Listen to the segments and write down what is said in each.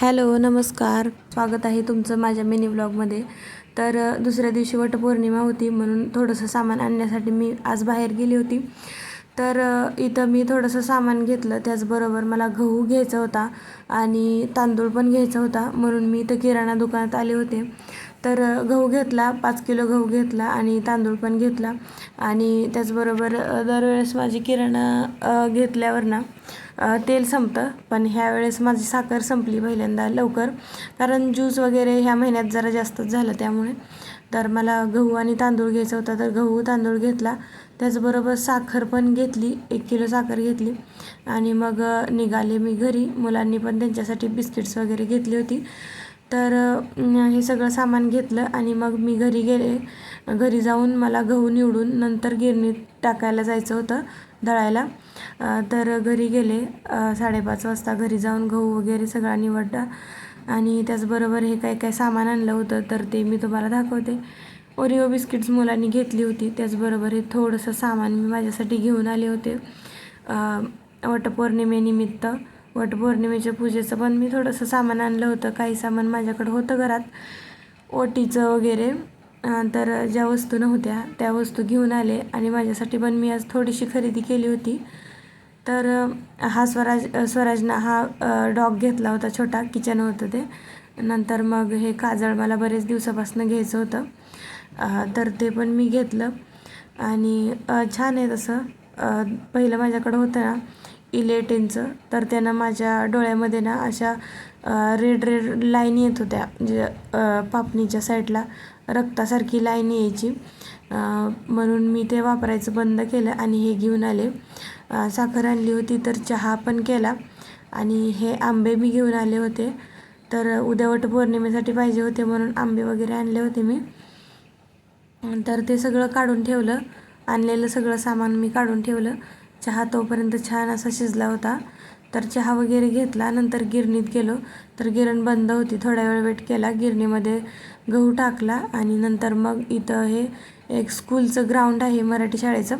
Hello नमस्कार. स्वागत आहे तुमचं माझ्या मिनी ब्लॉगमध्ये तर दुसऱ्या दिवशी वटपौर्णिमा होती म्हणून थोडंसं सामान आणण्यासाठी मी आज बाहेर गेली होती. तर इथं मी थोडंसं सामान घेतलं. त्याचबरोबर मला गहू घ्यायचा होता आणि तांदूळ पण घ्यायचा होता म्हणून मी इथं किराणा दुकानात आले होते. तर गहू घेतला पाच किलो गहू घेतला आणि तांदूळ पण घेतला. आणि त्याचबरोबर दरवेळेस माझी किराणा घेतल्यावर ना तेल संपतं. पण ह्यावेळेस माझी साखर संपली पहिल्यांदा लवकर. कारण ज्यूस वगैरे ह्या महिन्यात जरा जास्तच झालं त्यामुळे. तर मला गहू आणि तांदूळ घ्यायचा होता. तर गहू तांदूळ घेतला. त्याचबरोबर साखर पण घेतली. एक किलो साखर घेतली. आणि मग निघाले मी घरी. मुलांनी पण त्यांच्यासाठी बिस्किट्स वगैरे घेतली होती. तर हे सगळं सामान घेतलं आणि मग मी घरी गेले. घरी जाऊन मला गहू निवडून नंतर गिरणीत टाकायला जायचं होतं दळायला. तर घरी गेले. साडेपाच वाजता घरी जाऊन गहू वगैरे सगळा निवडला आणि त्याचबरोबर हे काय काय सामान आणलं होतं तर ते मी तुम्हाला दाखवते. ओरिओ बिस्किट्स मुलांनी घेतली होती. त्याचबरोबर हे थोडंसं सामान मी माझ्यासाठी घेऊन आले होते. वटपौर्णिमेनिमित्त. वटपौर्णिमेच्या पूजेचं पण मी थोडंसं सामान आणलं होतं. काही सामान माझ्याकडं होतं घरात. ओटीचं वगैरे. तर ज्या वस्तू नव्हत्या त्या वस्तू घेऊन आले. आणि माझ्यासाठी पण मी आज थोडीशी खरेदी केली होती. तर हा स्वराज स्वराजना स्वराजनं हा डॉग घेतला होता छोटा. किचन होतं ते. नंतर मग हे काजळ मला बरेच दिवसापासून घ्यायचं होतं. तर ते पण मी घेतलं. आणि छान आहे तसं. पहिलं माझ्याकडं होतं ना इलेटेनचं तर त्यानं माझ्या डोळ्यामध्ये ना अशा रेड रेड लाईन येत होत्या. म्हणजे पापणीच्या साईडला रक्तासारखी लाईन यायची. म्हणून मी ते वापरायचं बंद केलं आणि हे घेऊन आले. साखर आणली होती तर चहा पण केला. आणि हे आंबे मी घेऊन आले होते. तर उद्या वटपौर्णिमेसाठी पाहिजे होते म्हणून आंबे वगैरे आणले होते मी. तर ते सगळं काढून ठेवलं. आणलेलं सगळं सामान मी काढून ठेवलं. चहा तोपर्यंत छान असा शिजला होता. तर चहा वगैरे घेतला. नंतर गिरणीत गेलो. तर गिरण बंद होती. थोडा वेळ वेट केला. गिरणीमध्ये गहू टाकला आणि नंतर मग इथं हे एक स्कूलचं ग्राउंड आहे मराठी शाळेचं.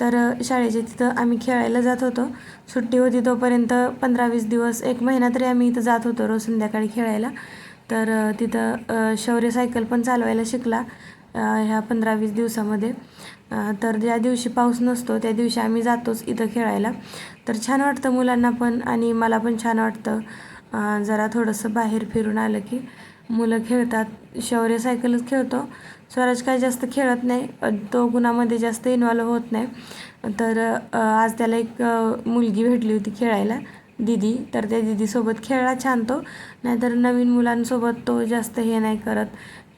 तर शाळेच्या तिथं आम्ही खेळायला जात होतो. सुट्टी होती तोपर्यंत पंधरा वीस दिवस एक महिना तरी आम्ही इथं जात होतो रोज संध्याकाळी खेळायला. तर तिथं शौर्य सायकल पण चालवायला शिकला. ह्या पंधरा वीस दिवसामध्ये. तर ज्या दिवशी पाऊस नसतो त्या दिवशी आम्ही जातोच इथं खेळायला. तर छान वाटतं मुलांना पण आणि मला पण छान वाटतं. जरा थोडंसं बाहेर फिरून आलं की मुलं खेळतात. शौर्य सायकलच खेळतो. स्वराज काय जास्त खेळत नाही. तो गुणामध्ये जास्त इन्वॉल्व होत नाही. तर आज त्याला एक मुलगी भेटली होती खेळायला. दिदी तर त्या दिदीसोबत खेळला छान तो. नाहीतर नवीन मुलांसोबत तो जास्त हे नाही करत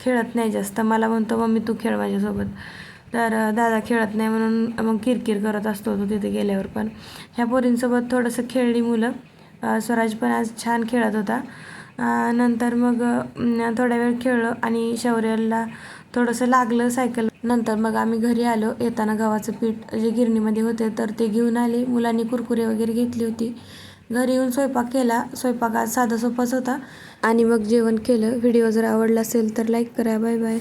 खेळत नाही जास्त. मला म्हणतो मम्मी तू खेळ माझ्यासोबत. तर दादा खेळत नाही म्हणून मग किरकिर करत असतो तो तिथे गेल्यावर पण. ह्या पोरींसोबत थोडंसं खेळली मुलं. स्वराज पण आज छान खेळत होता. नंतर मग थोड्या वेळ खेळलो आणि शौर्याला थोडंसं लागलं सायकल. नंतर मग आम्ही घरी आलो. येताना गव्हाचं पीठ जे गिरणीमध्ये होते तर ते घेऊन आले. मुलांनी कुरकुरे वगैरे घेतली होती. घरी येऊन स्वयंपाक केला. स्वयंपाक आज साधा सोपाच होता. आणि मग जेवण केलं. व्हिडिओ जर आवडला असेल तर लाईक करा. Bye bye